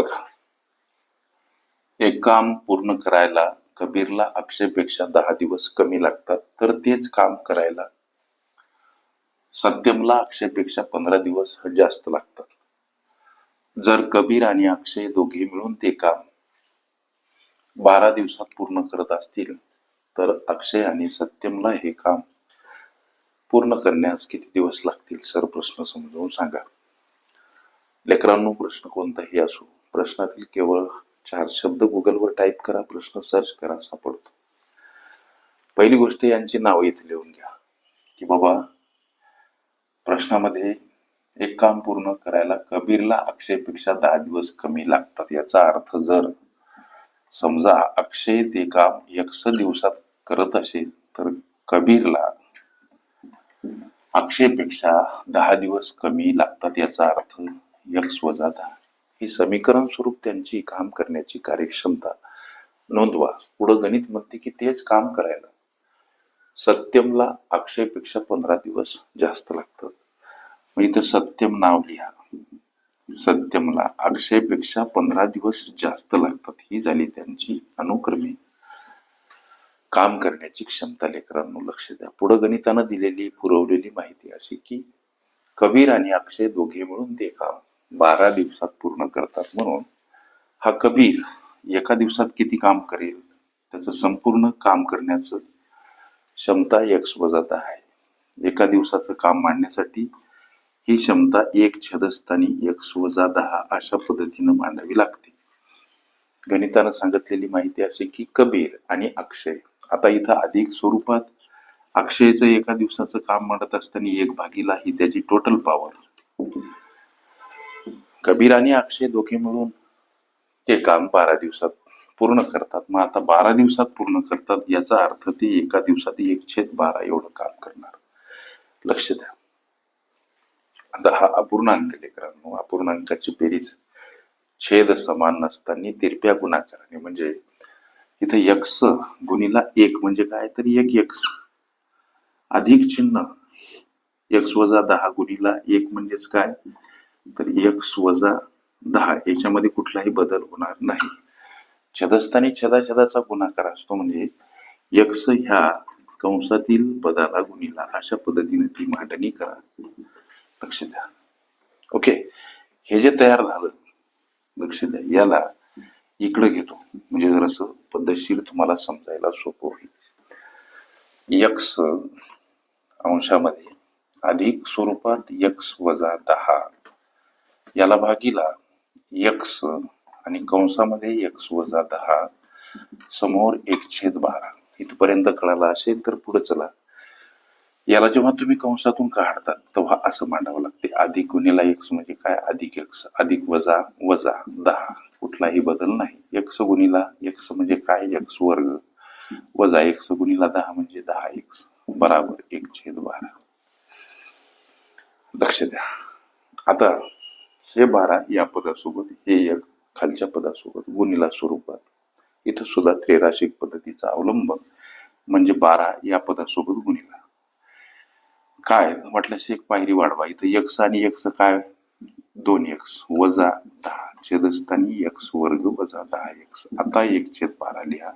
बघा. एक काम पूर्ण करायला कबीरला अक्षयपेक्षा दहा दिवस कमी लागतात तर तेच काम करायला. सत्यमला अक्षयपेक्षा पंधरा दिवस जास्त लागतात. जर कबीर आणि अक्षय दोघे मिळून ते काम बारा दिवसात पूर्ण करत असतील तर अक्षय आणि सत्यमला हे काम पूर्ण करण्यास किती दिवस लागतील सर प्रश्न समजावून सांगा. लेकरांनो प्रश्न कोणताही असो प्रश्नातील केवळ चार शब्द गुगलवर टाईप करा प्रश्न सर्च करा सापडतो. पहिली गोष्ट यांची नावं इथे लिहून घ्या. की बाबा प्रश्नामध्ये एक काम पूर्ण करायला कबीरला अक्षयपेक्षा दहा दिवस कमी लागतात. याचा अर्थ जर समजा अक्षय ते काम यक्ष दिवसात करत असेल तर कबीरला अक्षयपेक्षा दहा दिवस कमी लागतात. याचा अर्थ यक्स वजा दहा. ही समीकरण स्वरूप त्यांची काम करण्याची कार्यक्षमता. नोंदवा. पुढं गणित म्हणते की तेच काम करायला. सत्यमला अक्षयपेक्षा पंधरा दिवस जास्त लागतात. मग इथं सत्यम नाव लिहा. सत्यमला अक्षयपेक्षा पंधरा दिवस जास्त लागतात. ही झाली त्यांची अनुक्रमे. काम करण्याची क्षमता लेकरांनो लक्ष द्या. पुढं गणितानं दिलेली पुरवलेली माहिती अशी की कबीर आणि अक्षय दोघे मिळून ते काम बारा दिवसात पूर्ण करतात म्हणून हा कबीर एका दिवसात किती काम करेल? त्याचं संपूर्ण काम करण्याचं क्षमता एक्स वजा आहे. एका दिवसाचं काम मांडण्यासाठी ही क्षमता एक छदस्थानी एक्स वजा दहा अशा पद्धतीनं मांडावी लागते. गणितानं सांगितलेली माहिती अशी की कबीर आणि अक्षय आता इथं अधिक स्वरूपात अक्षयचं एका दिवसाचं काम मांडत असताना एक भागीला ही त्याची टोटल पॉवर कबीर आणि अक्षय दोघे मिळून ते काम बारा दिवसात पूर्ण करतात. मग आता बारा दिवसात पूर्ण करतात याचा अर्थ ते एका दिवसात एक छेद बारा एवढं काम करणार. लक्ष द्या. आता हा अपूर्णांक लेकरांनो अपूर्णांकाची बेरीज छेद समान नसताना तिरप्या गुणाकाराने म्हणजे इथे यक्स गुणीला एक म्हणजे काय तर एक यक्स. अधिक चिन्ह एक्स वजा दहा गुणीला एक म्हणजेच काय? तर एक्स वजा दहा याच्यामध्ये कुठलाही बदल होणार नाही. छदस्थानी छदा छदाचा गुणाकार असतो म्हणजे यक्स ह्या कंसातील पदाला गुणीला. अशा पद्धतीने ती मांडणी करा. लक्ष द्या. ओके? हे जे तयार झालं लक्ष द्या. याला इकडे घेतो. म्हणजे जरासं पद्धतशीर तुम्हाला समजायला सोपं होईल. यक्स अंशामध्ये अधिक स्वरूपात यक्स वजा दहा याला भागीला यक्स आणि कंसामध्ये यक्स वजा दहा समोर एक छेद बारा. इथपर्यंत कळाला असेल तर पुढे चला. याला जेव्हा तुम्ही कंसातून काढतात तेव्हा असं मांडावं लागते. अधिक गुणिला एक्स म्हणजे काय? अधिक एक्स अधिक वजा वजा दहा. कुठलाही बदल नाही. एक्स गुणिला एक्स म्हणजे काय? एक्स वर्ग. वजा एक्स गुणिला दहा म्हणजे दहा एक्स बराबर एक छेद बारा. लक्ष द्या. आता हे बारा या पदासोबत हे एक खालच्या पदासोबत गुणिला स्वरूपात. इथं सुद्धा त्रेराशिक पद्धतीचा अवलंब म्हणजे बारा या पदासोबत गुणिला. काय? म्हटल्यास एक पायरी वाढवा. इथं यक्स आणि यक्स काय? दोन एक्स वजा दहा. छेदस्थानी एक्स वर्ग वजा दहा एक्स आता एक छेद बारा लिहा.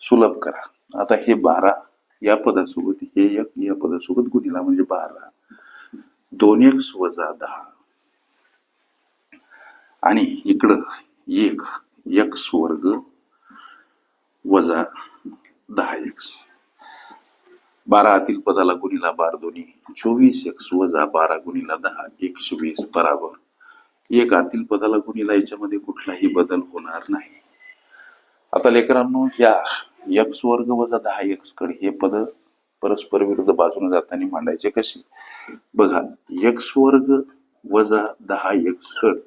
सुलभ करा. आता हे बारा या पदासोबत हे एक या पदासोबत गुणिला म्हणजे बारा. दोन एक्स वजा दहा. आणि इकडं एक एक्स वर्ग वजा दहा एक्स बारा आतील पदाला गुणिला बार दोन्ही. चोवीस एक्स वजा बारा गुणिला दहा एकशे वीस बराबर. एक आतील पदाला गुणिला याच्यामध्ये कुठलाही बदल होणार नाही. आता लेकरांनो या एक्स वर्ग वजा दहा एक्सकडे हे पद परस्पर विरुद्ध बाजूने जाताना मांडायचे कसे? बघा एक्स वर्ग वजा दहा एक्स कड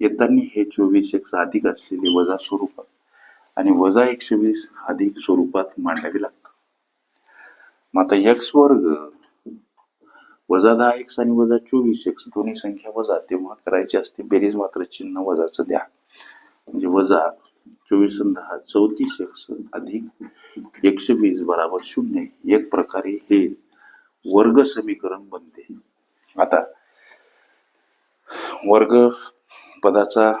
येताना हे चोवीस एक्स अधिक असलेले वजा स्वरूपात आणि वजा एकशे वीस अधिक स्वरूपात मांडावे लागतात मग आता एक्स वर्ग वजा दहा एक्स आणि वजा चोवीस एक्स दोन्ही संख्या वजा तेव्हा करायची असते बेरीज मात्र चिन्ह वजाचं द्या. म्हणजे वजा चोवीस दहा चौतीस एक्स अधिक एकशे वीस बराबर शून्य. एक प्रकारे हे वर्ग समीकरण बनते. आता वर्ग पदाचा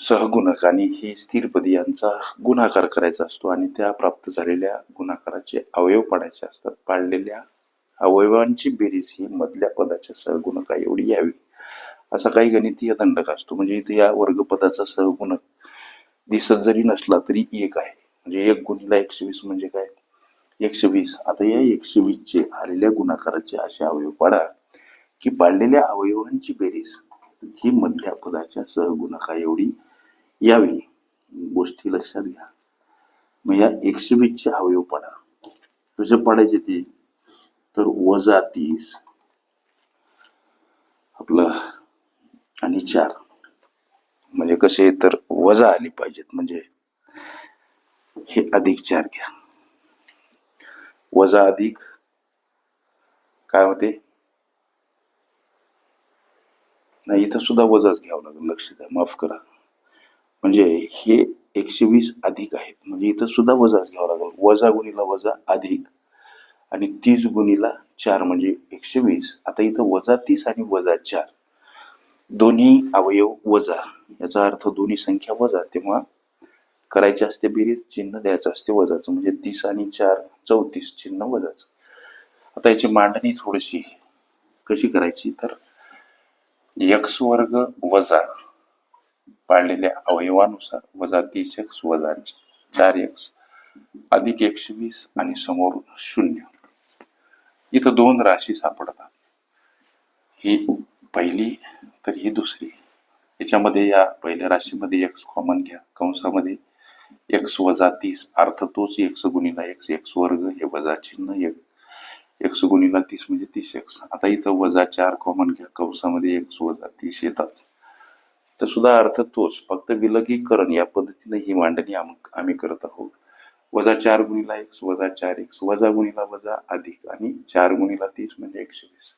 सहगुणकाने ही स्थिरपदी यांचा गुणाकार करायचा असतो आणि त्या प्राप्त झालेल्या गुणाकाराचे अवयव पाडायचे असतात. पाडलेल्या अवयवांची बेरीज ही मधल्या पदाच्या सहगुणका एवढी यावी असा काही गणितीय दंडक असतो. म्हणजे इथे या वर्गपदाचा सहगुणक दिसत जरी नसला तरी एक आहे. म्हणजे एक गुणीला एकशे वीस म्हणजे काय? एकशे वीस. आता या एकशे वीसचे आलेल्या गुणाकाराचे असे अवयव पाडा की बाळलेल्या अवयवांची बेरीज. ही मधल्या पदाच्या सहगुणका एवढी यावी गोष्टी लक्षात घ्या. मग या एकशे वीसचे अवयव पाडा कसे पाडायचे ते? तर वजा तीस आपलं आणि चार. म्हणजे कसे? तर वजा आली पाहिजेत म्हणजे हे अधिक चार घ्या. वजा अधिक काय होते? नाही इथं सुद्धा वजाच घ्यावं लागेल लक्ष द्या माफ करा. म्हणजे हे एकशे वीस अधिक आहेत. म्हणजे इथं सुद्धा वजाच घ्यावं लागेल. वजा गुणीला वजा अधिक आणि तीस गुणीला चार म्हणजे एकशे वीस. आता इथं वजा तीस आणि वजा चार. दोन्ही अवयव वजा. याचा अर्थ दोन्ही संख्या वजा. तेव्हा करायचे असते बेरीज चिन्ह द्यायचं असते वजाचं. म्हणजे तीस आणि चार चौतीस चिन्ह वजाचं. आता याची मांडणी थोडीशी कशी करायची? तर एक्स वर्ग वजा पाळलेल्या अवयवानुसार वजा तीस एक्स वजा चार एक्स अधिक एकशे वीस आणि समोर शून्य. इथं दोन राशी सापडतात. ही पहिली तर ही दुसरी. याच्यामध्ये या पहिल्या राशीमध्ये एक्स कॉमन घ्या. कंसामध्ये एक्स वजा तीस अर्थ तोच एक्स गुणिला एक्स एक्स वर्ग हे वजा चिन्ह एक एक्स गुणीला तीस म्हणजे तीस एक्स आता इथं वजा चार कॉमन घ्या. कंसामध्ये एक्स वजा तीस येतात. तर सुद्धा अर्थ तोच. फक्त विलगीकरण या पद्धतीने ही मांडणी आम्ही करत आहोत. वजा चार गुणीला एक्स वजा चार एक्स वजा गुणीला वजा अधिक आणि चार गुणीला तीस म्हणजे एकशे वीस.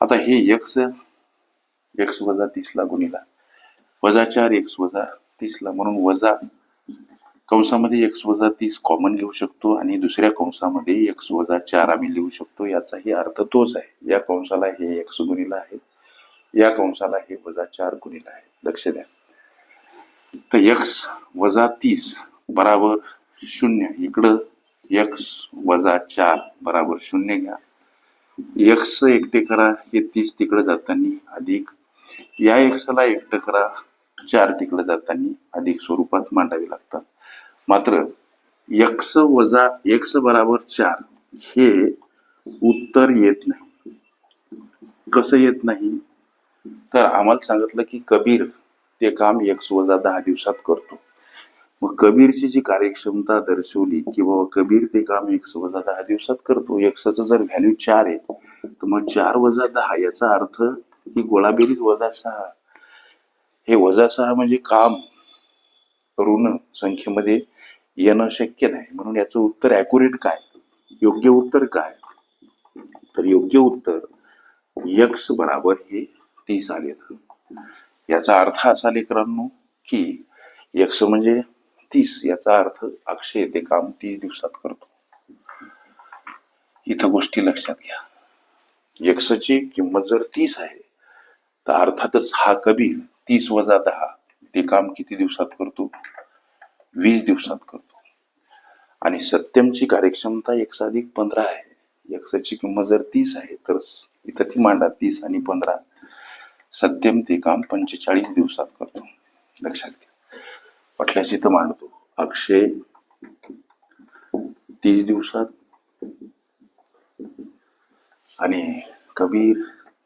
आता हे एक्स एक्स वजा तीसला गुणीला. वजा चार एक्स वजा तीसला. म्हणून वजा कंसामध्ये एक्स वजा तीस कॉमन घेऊ शकतो आणि दुसऱ्या कंसामध्ये एक्स वजा चार आम्ही लिहू शकतो. याचाही अर्थ तोच आहे. या कंसाला हे एक्स गुणिला आहे. या कंसाला हे वजा चार गुणिला आहे. लक्ष द्या. तर एक्स वजा तीस बराबर शून्य. इकडं एक्स वजा चार बराबर शून्य घ्या. एक्स एकटे करा. हे तीस तिकडे जाताना अधिक. या एक्सला एकटं करा. चार तिकडे जाताना अधिक स्वरूपात मांडावे लागतात. मात्र एक्स वजा एक्स बराबर चार हे उत्तर येत नाही. कसं येत नाही? तर आम्हाला सांगितलं की कबीर ते काम एक्स वजा दहा दिवसात करतो. मग कबीरची जी कार्यक्षमता दर्शवली की बाबा कबीर ते काम एक्स वजा दहा दिवसात करतो एक्सचं जर व्हॅल्यू चार आहे तर मग चार वजा दहा याचा अर्थ ही गोळाबेरीज वजा सहा. हे वजा सहा म्हणजे काम ऋण संख्येमध्ये येणं शक्य नाही. म्हणून याचं उत्तर अॅक्युरेट काय? योग्य उत्तर काय? तर योग्य उत्तर यक्स बराबर हे तीस आलेलं याचा अर्थ असा लेकरांनो की यक्ष म्हणजे तीस याचा अर्थ अक्षय ते काम तीस दिवसात करतो. इथं गोष्टी लक्षात घ्या. यक्षची किंमत जर तीस आहे तर अर्थातच हा कबीर तीस वजा दहा. ते काम किती दिवसात करतो? वीस दिवसात करतो. आणि सत्यमची कार्यक्षमता एक अधिक पंधरा आहे. एकसाची किंमत जर तीस आहे तर इथं ती मांडा तीस आणि पंधरा. सत्यम ते काम पंचेचाळीस दिवसात करतो. लक्षात घ्या. पटल्याची तर मांडतो. अक्षय तीस दिवसात. आणि कबीर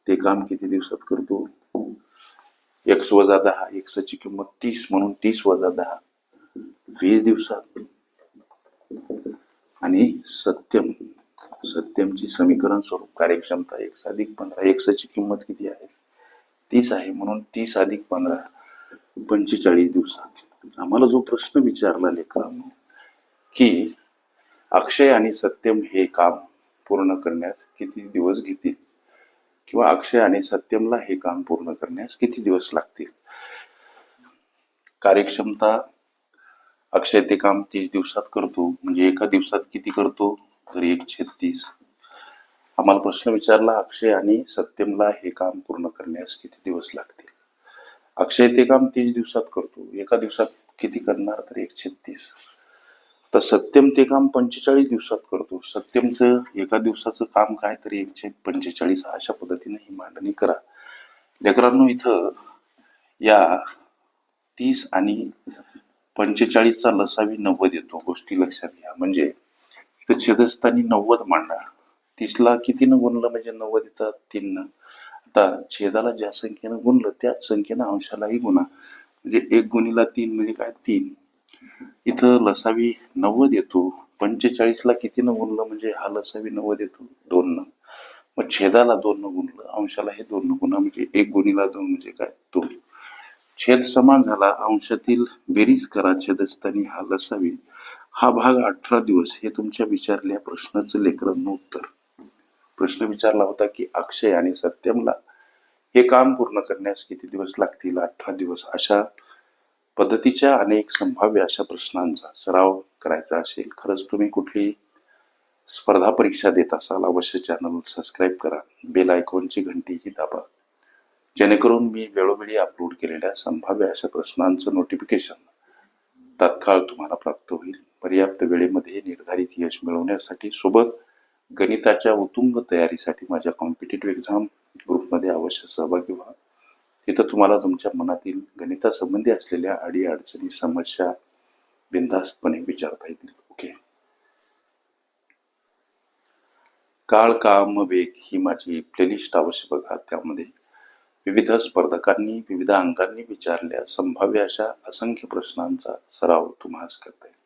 ते काम किती दिवसात करतो? एक्स वजा दहा एक्सची किंमत तीस म्हणून तीस वजा दहा. वीस दिवसात. आणि सत्यम सत्यमची समीकरण स्वरूप कार्यक्षमता एक्स अधिक पंधरा एक्सची किंमत किती आहे? तीस आहे म्हणून तीस अधिक पंधरा पंचेचाळीस दिवसात. आम्हाला जो प्रश्न विचारला लेकरांनो की अक्षय आणि सत्यम हे काम पूर्ण करण्यास किती दिवस घेतील? किंवा अक्षय आणि सत्यमला हे काम पूर्ण करण्यास किती दिवस लागतील? कार्यक्षमता अक्षय ते काम तीस दिवसात करतो. म्हणजे एका दिवसात किती करतो? तर एक छत्तीस आम्हाला प्रश्न विचारला अक्षय आणि सत्यमला हे काम पूर्ण करण्यास किती दिवस लागतील? अक्षय ते काम तीस दिवसात करतो. एका दिवसात किती करणार? तर एक छत्तीस तर सत्यम ते काम पंचेचाळीस दिवसात करतो. सत्यमचं एका दिवसाचं काम काय तरी एकशे पंचेचाळीस अशा पद्धतीने ही मांडणी करा. लेकरांनो इथं या तीस आणि पंचेचाळीसचा लसावी नव्वद येतो गोष्टी लक्षात घ्या. म्हणजे इथं छेदस्थानी नव्वद मांडा. तीसला कितीनं गुणलं? म्हणजे नव्वद येतात तीननं. आता छेदाला ज्या संख्येनं गुणलं त्याच संख्येनं अंशालाही गुणा. म्हणजे एक गुणीला तीन म्हणजे काय? तीन. इथं लसावी नव्वद येतो. पंचेचाळीसला कितीनं गुणलं म्हणजे हा लसावी नव्वद येतो? दोन न. मग छेदाला दोन न गुणलं. अंशाला हे दोन न गुणा म्हणजे एक गुणीला दोन म्हणजे काय? दोन. छेद समान झाला. अंशातील बेरीज करा छेदस्थानी हा लसावी. हा भाग अठरा दिवस. हे तुमच्या विचारल्या प्रश्नाचं लेखन उत्तर. प्रश्न विचारला होता की अक्षय आणि सत्यमला हे काम पूर्ण करण्यास किती दिवस लागतील? अठरा दिवस. अशा पद्धतीच्या अनेक संभाव्य अशा प्रश्नांचा सराव करायचा असेल खरंच तुम्ही कुठली स्पर्धा परीक्षा देत असाल अवश्य चॅनल सबस्क्राईब करा. बेल आयकॉनची घंटीही दाबा. जेणेकरून मी वेळोवेळी अपलोड केलेल्या संभाव्य अशा प्रश्नांचं नोटिफिकेशन तात्काळ तुम्हाला प्राप्त होईल. पर्याप्त वेळेमध्ये निर्धारित यश मिळवण्यासाठी सोबत गणिताच्या उत्तुंग तयारीसाठी माझ्या कॉम्पिटेटिव्ह एक्झाम ग्रुपमध्ये अवश्य सहभागी व्हा. तिथं तुम्हाला तुमच्या मनातील गणितासंबंधी असलेल्या अडी अडचणी समस्या बिनधास्तपणे विचारता येतील. ओके? काळ काम वेग ही माझी प्लेलिस्ट अवश्य बघा. त्यामध्ये विविध स्पर्धकांनी विविध अंकांनी विचारल्या संभाव्य अशा असंख्य प्रश्नांचा सराव तुम्हाला करता येईल.